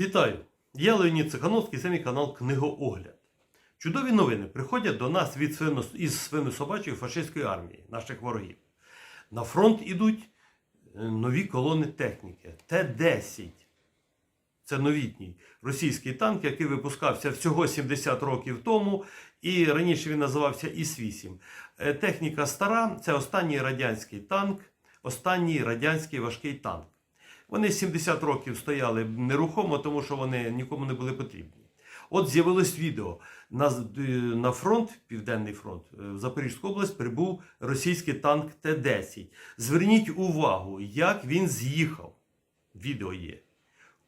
Вітаю! Я Леонід Цихановський, це мій канал Книгоогляд. Чудові новини приходять до нас від свино... із свинособачої фашистської армії, наших ворогів. На фронт ідуть е, нові колони техніки Т-10. Це новітній російський танк, який випускався всього 70 років тому, і раніше він називався Іс-8. Е, Техніка стара, це останній радянський танк, останній радянський важкий танк. Вони 70 років стояли нерухомо, тому що вони нікому не були потрібні. От з'явилось відео. На, е, на фронт, Південний фронт, е, в Запорізьку область прибув російський танк Т-10. Зверніть увагу, як він з'їхав. Відео є.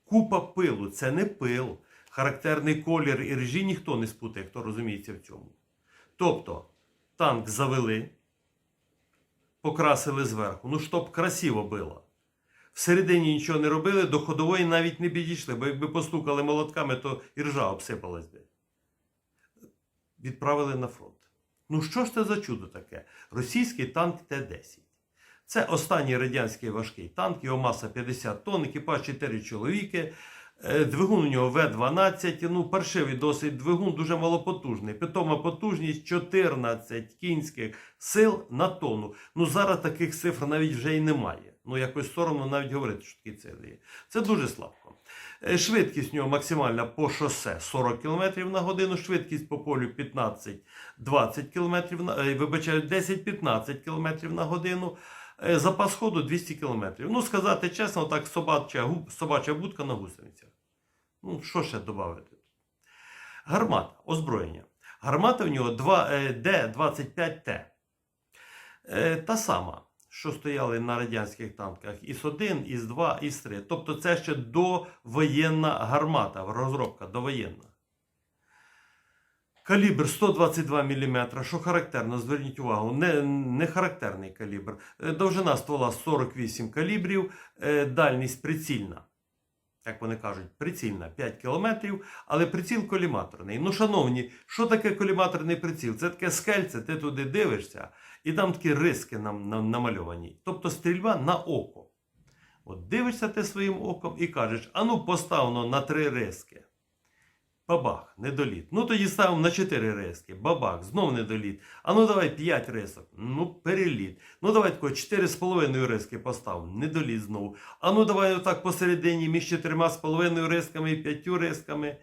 Купа пилу, це не пил. Характерний колір і режі ніхто не спутає, хто розуміється в цьому. Тобто, танк завели, покрасили зверху. Ну, щоб красиво було. Всередині нічого не робили, до ходової навіть не підійшли, бо якби постукали молотками, то і ржа обсипалась би. Відправили на фронт. Ну що ж це за чудо таке? Російський танк Т-10. Це останній радянський важкий танк, його маса 50 тонн, екіпаж 4 чоловіки. Е, Двигун у нього В-12, ну, паршивий досить двигун, дуже малопотужний. Питома потужність 14 кінських сил на тонну. Ну зараз таких цифр навіть вже і немає. Ну якось соромно навіть говорити, що такі цифри є. Це дуже слабко. Е, Швидкість у нього максимальна по шосе 40 км на годину, швидкість по полю 15-20 км, е, вибачаю, 10-15 км на годину. Е, Запас ходу 200 км. Ну, сказати чесно, так собача, собача будка на гусеницях. Ну, що ще додати? Гармата, озброєння. Гармата в нього 2, е, Д-25Т. Е, Та сама, що стояли на радянських танках ІС-1, ІС-2, ІС-3. Тобто це ще довоєнна гармата, розробка довоєнна. Калібр 122 мм, що характерно, зверніть увагу, не, не характерний калібр. Е, Довжина ствола 48 калібрів, е, дальність прицільна. Як вони кажуть, прицільна 5 км, але приціл коліматорний. Ну, шановні, що таке коліматорний приціл? Це таке скельце, ти туди дивишся, і там такі риски нам, нам намальовані. Тобто стрільба на око. От дивишся ти своїм оком і кажеш, а ну поставно на три риски. Бабах, недоліт. Ну тоді ставимо на 4 риски. Бабах, знов недоліт. А ну давай 5 рисок. Ну, переліт. Ну давай тако 4,5 риски постав. Недоліт знову. А ну давай отак посередині між 4,5 рисками і 5 рисками.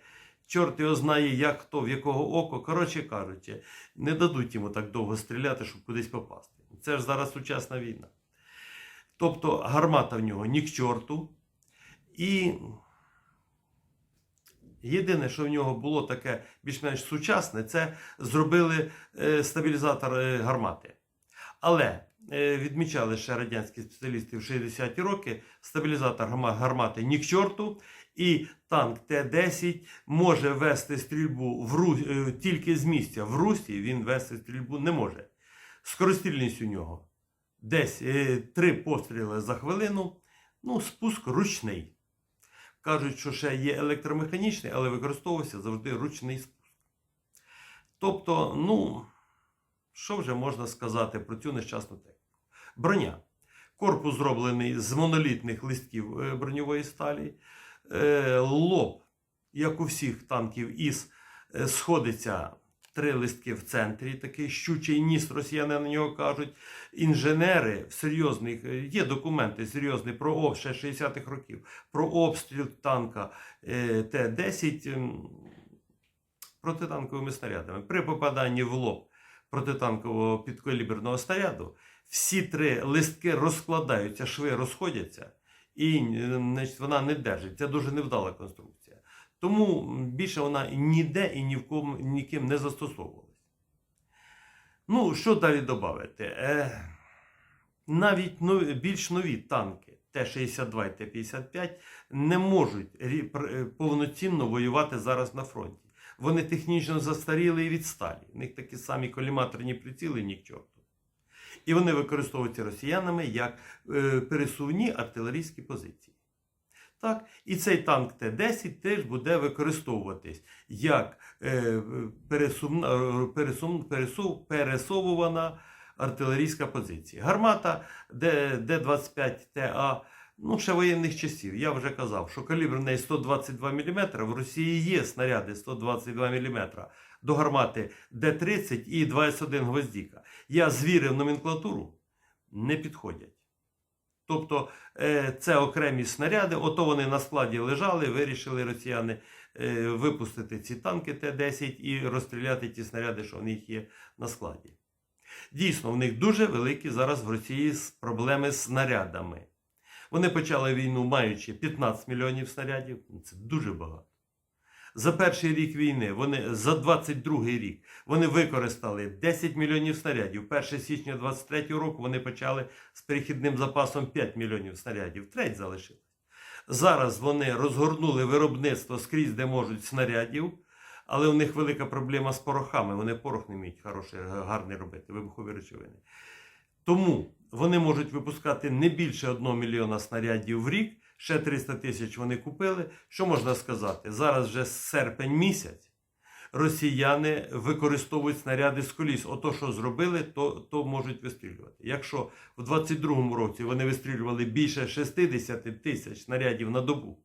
Чорт його знає, як хто, в якого око. Коротше кажучи, не дадуть йому так довго стріляти, щоб кудись попасти. Це ж зараз сучасна війна. Тобто гармата в нього ні к чорту. І Єдине, що в нього було таке більш-менш сучасне, це зробили е, стабілізатор е, гармати. Але е, відмічали ще радянські спеціалісти в 60-ті роки, стабілізатор гармати ні к чорту, і танк Т-10 може вести стрільбу в Ру... тільки з місця. В Русі він вести стрільбу не може. Скорострільність у нього десь три постріли за хвилину, ну, спуск ручний. Кажуть, що ще є електромеханічний, але використовувався завжди ручний спуск. Тобто, ну, що вже можна сказати про цю нещасну техніку? Броня. Корпус зроблений з монолітних листків е, броньової сталі. Е, Лоб, як у всіх танків ІС, е, сходиться три листки в центрі, такий щучий ніс, росіяни на нього кажуть. Інженери в серйозних, е, є документи серйозні про об- ще 60-х років, про обстріл танка е, Т-10 ем, протитанковими снарядами. При попаданні в лоб протитанкового підкаліберного снаряду всі три листки розкладаються, шви розходяться, і значить, вона не держить. Це дуже невдала конструкція. Тому більше вона ніде і ні в кому ніким не застосовувалась. Ну, що далі додати? Е, навіть нові, більш нові танки Т-62 і Т-55 не можуть е, повноцінно воювати зараз на фронті. Вони технічно застаріли і відсталі. У них такі самі коліматорні приціли, ні к чорту. І вони використовуються росіянами як е, пересувні артилерійські позиції. Так, і цей танк Т-10 теж буде використовуватись як е, пересувна, пересум, пересув, пересовувана артилерійська позиція. Гармата Д- Д-25ТА ну, ще воєнних часів. Я вже казав, що калібр неї 122 мм, в Росії є снаряди 122 мм до гармати Д-30 і 21 гвоздіка. Я звірив номенклатуру, не підходять. Тобто е, це окремі снаряди, ото вони на складі лежали, вирішили росіяни е, випустити ці танки Т-10 і розстріляти ті снаряди, що в них є на складі. Дійсно, в них дуже великі зараз в Росії проблеми з снарядами. Вони почали війну, маючи 15 мільйонів снарядів. Це дуже багато. За перший рік війни, вони, за 22 рік, вони використали 10 мільйонів снарядів. 1 січня 23 року вони почали з перехідним запасом 5 мільйонів снарядів. Треть залишилось. Зараз вони розгорнули виробництво скрізь, де можуть снарядів, але у них велика проблема з порохами. Вони порох не вміють хороший, гарний робити, вибухові речовини. Тому вони можуть випускати не більше 1 мільйона снарядів в рік. Ще 300 тисяч вони купили. Що можна сказати? Зараз вже серпень місяць. Росіяни використовують снаряди з коліс. Ото, що зробили, то, то можуть вистрілювати. Якщо в 22-му році вони вистрілювали більше 60 тисяч снарядів на добу,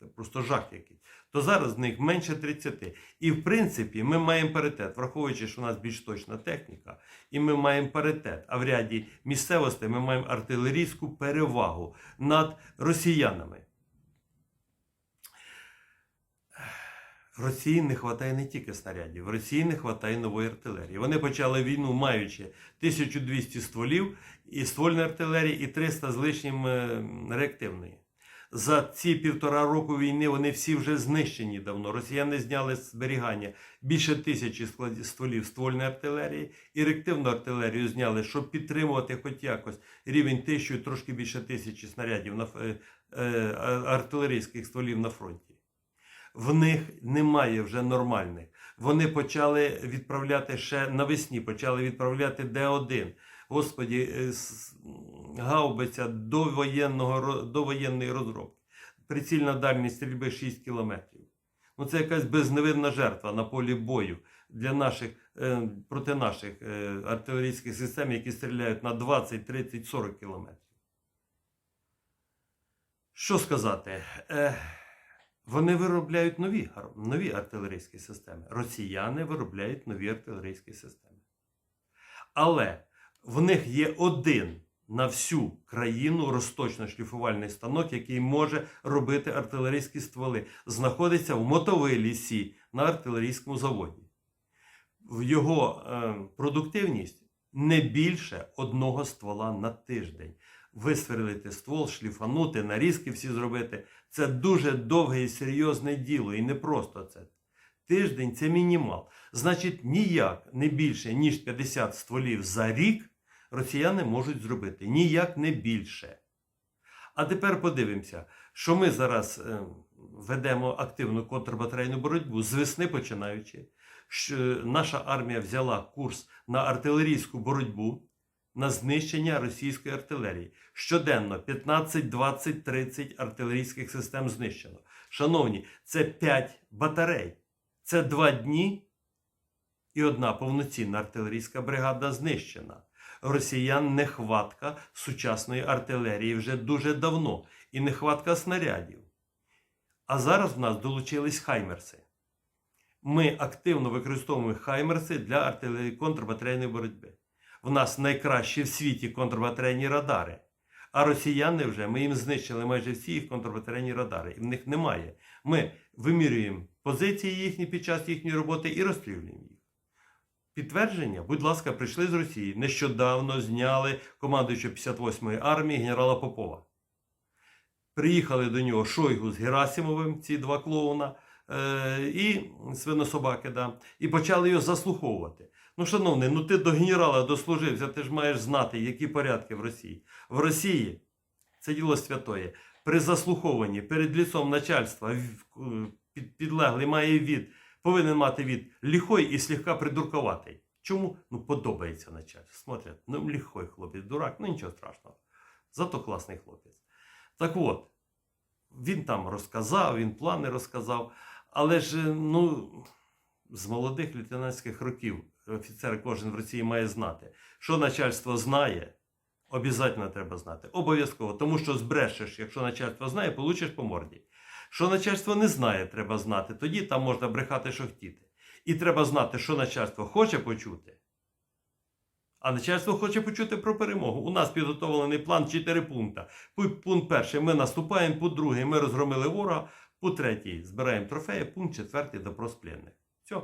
це просто жах якийсь, то зараз з них менше 30. І в принципі ми маємо паритет, враховуючи, що у нас більш точна техніка, і ми маємо паритет. А в ряді місцевостей ми маємо артилерійську перевагу над росіянами. Росії не вистачає не тільки снарядів, Росії не вистачає нової артилерії. Вони почали війну, маючи 1200 стволів і ствольної артилерії, і 300 з лишнім е, реактивної. За ці півтора року війни вони всі вже знищені давно. Росіяни зняли зберігання більше тисячі стволів ствольної артилерії і реактивну артилерію зняли, щоб підтримувати хоч якось рівень тисячу, трошки більше тисячі снарядів на е, е, артилерійських стволів на фронті. В них немає вже нормальних. Вони почали відправляти ще навесні, почали відправляти Д1. Господі, е, гаубиця до, воєнного, до воєнної розробки. Прицільна дальність стрільби 6 кілометрів. Ну, це якась безневинна жертва на полі бою для наших, е, проти наших е, артилерійських систем, які стріляють на 20, 30, 40 кілометрів. Що сказати? Вони виробляють нові, нові артилерійські системи. Росіяни виробляють нові артилерійські системи. Але в них є один на всю країну розточно-шліфувальний станок, який може робити артилерійські стволи. Знаходиться в Мотовилі Сі на артилерійському заводі. В його е, продуктивність не більше одного ствола на тиждень. Висверлити ствол, шліфанути, нарізки всі зробити. Це дуже довге і серйозне діло, і не просто це. Тиждень це мінімал. Значить, ніяк не більше, ніж 50 стволів за рік росіяни можуть зробити. Ніяк не більше. А тепер подивимося, що ми зараз е, ведемо активну контрбатарейну боротьбу з весни починаючи. Що наша армія взяла курс на артилерійську боротьбу, на знищення російської артилерії. Щоденно 15, 20, 30 артилерійських систем знищено. Шановні, це 5 батарей. Це 2 дні і одна повноцінна артилерійська бригада знищена. Росіян нехватка сучасної артилерії вже дуже давно і нехватка снарядів. А зараз в нас долучились хаймерси. Ми активно використовуємо хаймерси для артилерії контрбатарейної боротьби. В нас найкращі в світі контрбатарейні радари. А росіяни вже ми їм знищили майже всі їх контрбатарейні радари. І в них немає. Ми вимірюємо позиції їхні під час їхньої роботи і розстрілюємо. Підтвердження, будь ласка, прийшли з Росії. Нещодавно зняли командуючого 58-ї армії генерала Попова. Приїхали до нього Шойгу з Герасимовим, ці два клоуна, е, і свинособаки, да, і почали його заслуховувати. Ну, шановний, ну ти до генерала дослужився, ти ж маєш знати, які порядки в Росії. В Росії це діло святоє. При заслуховуванні перед лісом начальства е, під- підлеглий має від, повинен мати від ліхой і слегка придуркуватий. Чому? Ну, подобається начальство. Смотрять, ну ліхой хлопець, дурак, ну нічого страшного. Зато класний хлопець. Так от, він там розказав, він плани розказав, але ж, ну, з молодих лейтенантських років офіцер кожен в Росії має знати, що начальство знає, Обязательно треба знати. Обов'язково. Тому що збрешеш, якщо начальство знає, получиш по морді. Що начальство не знає, треба знати. Тоді там можна брехати, що хотіти. І треба знати, що начальство хоче почути. А начальство хоче почути про перемогу. У нас підготовлений план 4 пункти. Пункт перший ми наступаємо, пункт другий ми розгромили ворога, пункт третій збираємо трофеї, пункт четвертий допрос пленних. Все.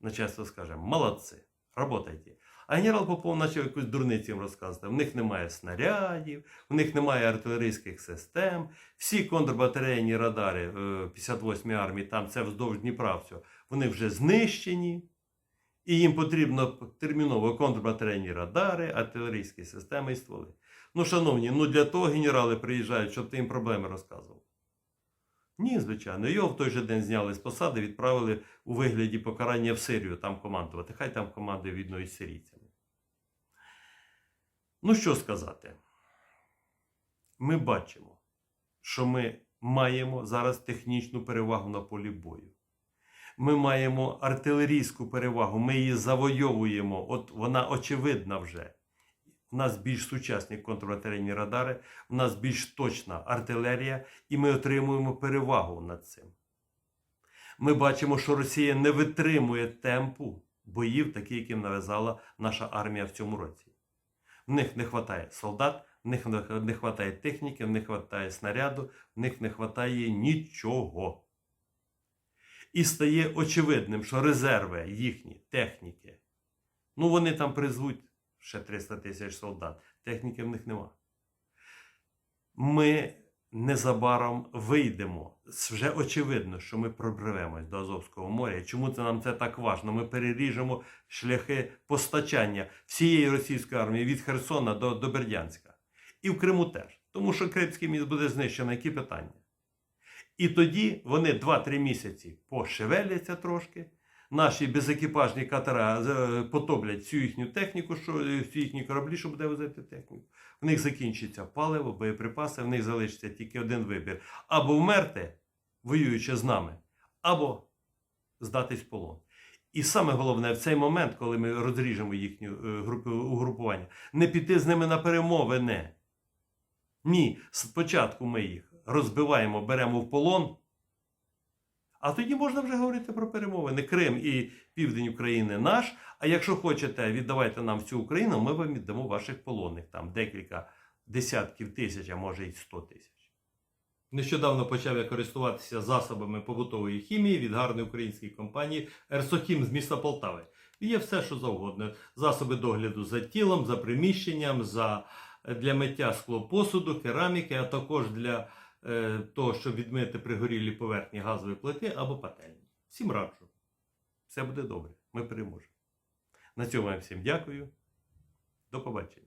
Начальство скаже, молодці, работайте. А генерал Попов почав якусь дурницю їм розказувати. В них немає снарядів, в них немає артилерійських систем. Всі контрбатарейні радари е, 58-ї армії, там це вздовж Дніпра, все, вони вже знищені. І їм потрібно терміново контрбатарейні радари, артилерійські системи і стволи. Ну, шановні, ну для того генерали приїжджають, щоб ти їм проблеми розказував. Ні, звичайно. Його в той же день зняли з посади, відправили у вигляді покарання в Сирію там командувати. Хай там командує відно із сирійцями. Ну, що сказати? Ми бачимо, що ми маємо зараз технічну перевагу на полі бою. Ми маємо артилерійську перевагу, ми її завойовуємо. От вона очевидна вже. У нас більш сучасні контрбатарейні радари, у нас більш точна артилерія, і ми отримуємо перевагу над цим. Ми бачимо, що Росія не витримує темпу боїв, такі, яким нав'язала наша армія в цьому році. В них не вистачає солдат, в них не вистачає техніки, в них не вистачає снаряду, в них не вистачає нічого. І стає очевидним, що резерви їхні техніки, ну вони там призвуть ще 300 тисяч солдат, техніки в них нема. Ми незабаром вийдемо. Вже очевидно, що ми пробривемось до Азовського моря. Чому це нам це так важно? Ми переріжемо шляхи постачання всієї російської армії від Херсона до, до Бердянська. І в Криму теж. Тому що Кримський міст буде знищено, які питання. І тоді вони 2-3 місяці пошевеляться трошки. Наші безекіпажні катера е, потоплять всю їхню техніку, що, е, всі їхні кораблі, що буде возити техніку. В них закінчиться паливо, боєприпаси, в них залишиться тільки один вибір: або вмерти, воюючи з нами, або здатись в полон. І саме головне в цей момент, коли ми розріжемо їхню е, групу угрупування, не піти з ними на перемовини. Ні, спочатку ми їх розбиваємо, беремо в полон. А тоді можна вже говорити про перемовини. Крим і південь України наш. А якщо хочете, віддавайте нам всю Україну, ми вам віддамо ваших полонних. Там декілька десятків тисяч, а може й сто тисяч. Нещодавно почав я користуватися засобами побутової хімії від гарної української компанії Ерсохім з міста Полтави. Є все, що завгодно. Засоби догляду за тілом, за приміщенням, за, для миття склопосуду, кераміки, а також для того, щоб відмити пригорілі поверхні газової плити або пательні. Всім раджу. Все буде добре. Ми переможемо. На цьому я всім дякую. До побачення.